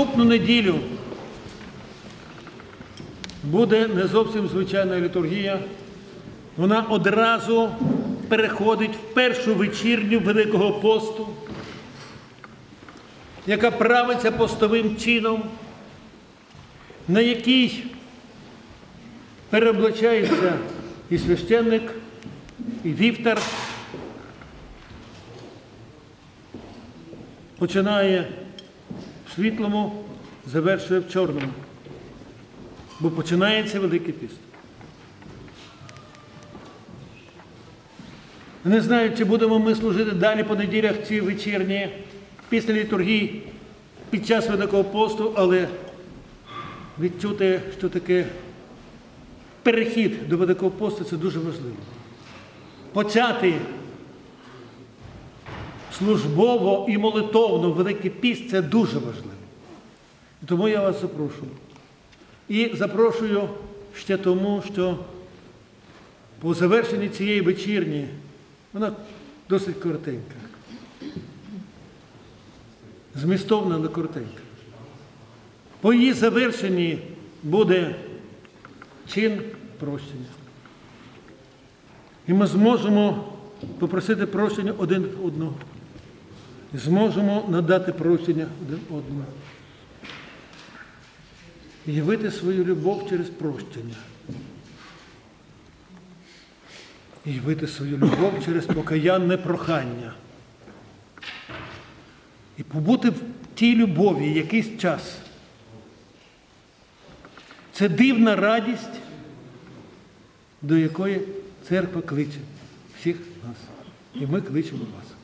наступну неділю буде не зовсім звичайна літургія. Вона одразу переходить в першу вечірню Великого посту, яка правиться постовим чином, на якій переоблачається і священник, і вівтар. Починає світлому, завершує в чорному. Бо починається Великий піст. Не знаю, чи будемо ми служити далі по неділях ці вечірні після літургії під час Великого посту, але відчути, що таке перехід до Великого посту це дуже важливо. Почати службово і молитовно Великий піст це дуже важливо. Тому я вас запрошую. І запрошую ще тому, що по завершенні цієї вечірні, вона досить коротенька. Змістовна, але коротенька. По її завершенні буде чин прощення. І ми зможемо попросити прощення один в одного. Зможемо надати прощення один одному. Явити свою любов через прощення. Явити свою любов через покаянне прохання. І побути в тій любові якийсь час. Це дивна радість, до якої церква кличе всіх нас. І ми кличемо вас.